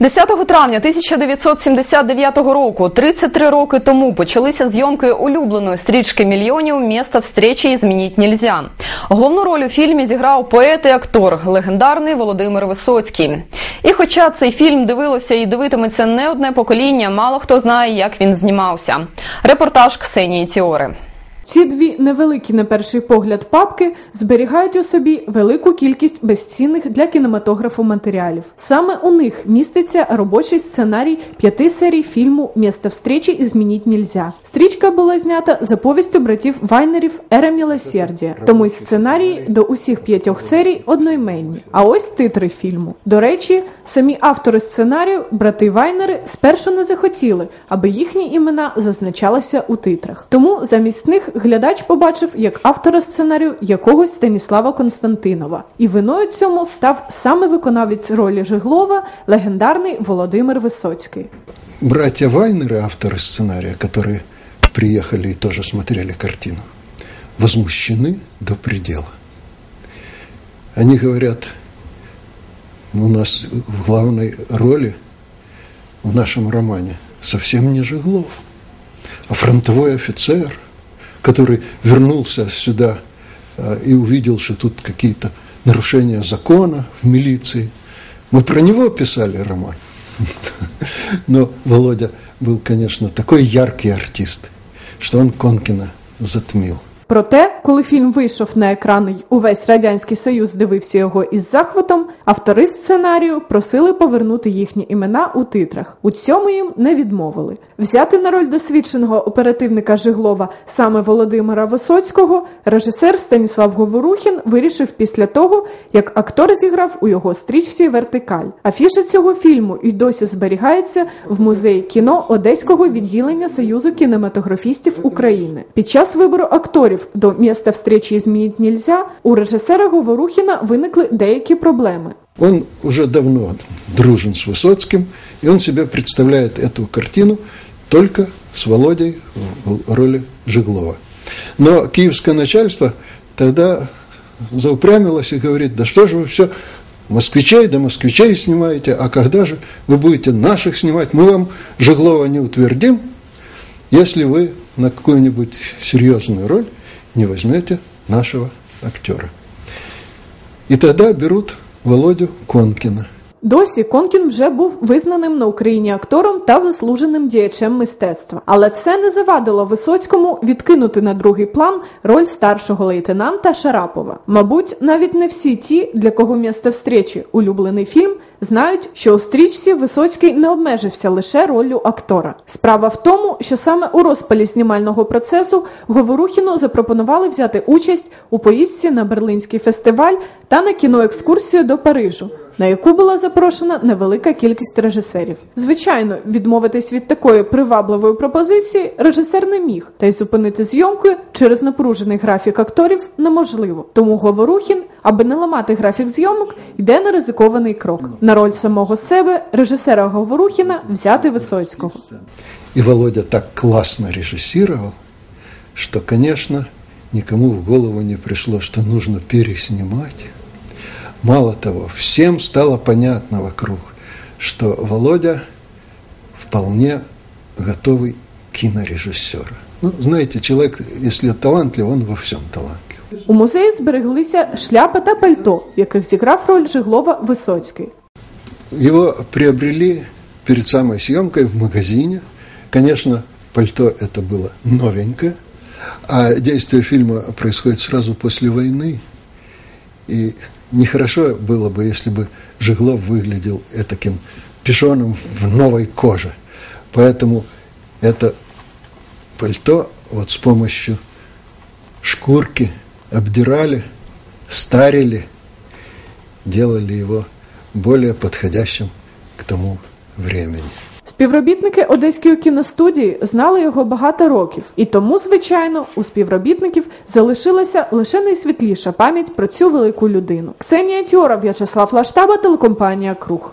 10 травня 1979 року, 33 роки тому, почалися зйомки улюбленої стрічки мільйонів «Місто встречі і змініть нельзя». Головну роль у фільмі зіграв поет і актор, легендарний Володимир Висоцький. І хоча цей фільм дивилося і дивитиметься не одне покоління, мало хто знає, як він знімався. Репортаж Ксенії Тіори. Ці дві невеликі на перший погляд папки зберігають у собі велику кількість безцінних для кінематографу матеріалів. Саме у них міститься робочий сценарій п'яти серій фільму «Місто встречі змініть нельзя». Стрічка була знята за повістю братів Вайнерів «Ера милосердя», тому й сценарії до усіх п'ятьох серій одноіменні. А ось титри фільму. До речі, самі автори сценарію, брати Вайнери, спершу не захотіли, аби їхні імена зазначалися у титрах. Тому замість них глядач побачив як автора сценарію якогось Станіслава Константинова, і виною цьому став саме виконавець ролі Жиглова, легендарний Володимир Висоцький. Братья Вайнеры, авторы сценария, которые приехали и тоже смотрели картину, возмущены до предела. Они говорят, у нас в главной роли в нашем романе совсем не Жиглов, а фронтовой офицер, который вернулся сюда э, и увидел, что тут какие-то нарушения закона в милиции. Мы про него писали роман. Но Володя был, конечно, такой яркий артист, что он Конкина затмил. Проте, коли фільм вийшов на екрани й увесь радянський союз дивився його із захватом, автори сценарію просили повернути їхні імена у титрах. У цьому їм не відмовили. Взяти на роль досвідченого оперативника Жиглова саме Володимира Висоцького, режисер Станіслав Говорухін вирішив після того, як актор зіграв у його стрічці Вертикаль. Афіша цього фільму і досі зберігається в музеї кіно Одеського відділення Союзу кінематографістів України. Під час вибору акторів до «Міста встречі змінить нельзя» у режисера Говорухіна виникли деякі проблеми. Он уже давно дружен с Высоцким, и он себе представляет эту картину только с Володей в роли Жиглова. Но киевское начальство тогда заупрямилось и говорит, да что же вы все москвичей, да москвичей снимаете, а когда же вы будете наших снимать, мы вам Жиглова не утвердим, если вы на какую-нибудь серьезную роль не возьмете нашего актера. И тогда берут Володю Конкина. Досі Конкін вже був визнаним на Україні актором та заслуженим діячем мистецтва, але це не завадило Висоцькому відкинути на другий план роль старшого лейтенанта Шарапова. Мабуть, навіть не всі ті, для кого місце встречі улюблений фільм, знають, що у стрічці Висоцький не обмежився лише роллю актора. Справа в тому, що саме у розпалі знімального процесу Говорухіну запропонували взяти участь у поїздці на Берлинський фестиваль та на кіноекскурсію до Парижу. На яку була запрошена невелика кількість режисерів. Звичайно, відмовитись від такої привабливої пропозиції режисер не міг, та й зупинити зйомку через напружений графік акторів неможливо. Тому Говорухін, аби не ламати графік зйомок, йде на ризикований крок. На роль самого себе режисера Говорухіна взяти Висоцького. И Володя так классно режиссировал, что, конечно, никому в голову не пришло, что нужно переснимать. Мало того, всем стало понятно вокруг, что Володя вполне готовый кинорежиссер. Ну, знаете, человек, если талантлив, он во всем талантлив. У музеї збереглися шляпа та пальто, в яких зіграв роль Жиглова Висоцький. Его приобрели перед самой съемкой в магазине. Конечно, пальто это было новенькое, а действие фильма происходит сразу после войны. И нехорошо было бы, если бы Жиглов выглядел таким пешеным в новой коже. Поэтому это пальто вот с помощью шкурки обдирали, старили, делали его более подходящим к тому времени. Співробітники Одеської кіностудії знали його багато років, і тому, звичайно, у співробітників залишилася лише найсвітліша пам'ять про цю велику людину. Ксенія Тьора, В'ячеслав Лаштаба, телекомпанія Круг.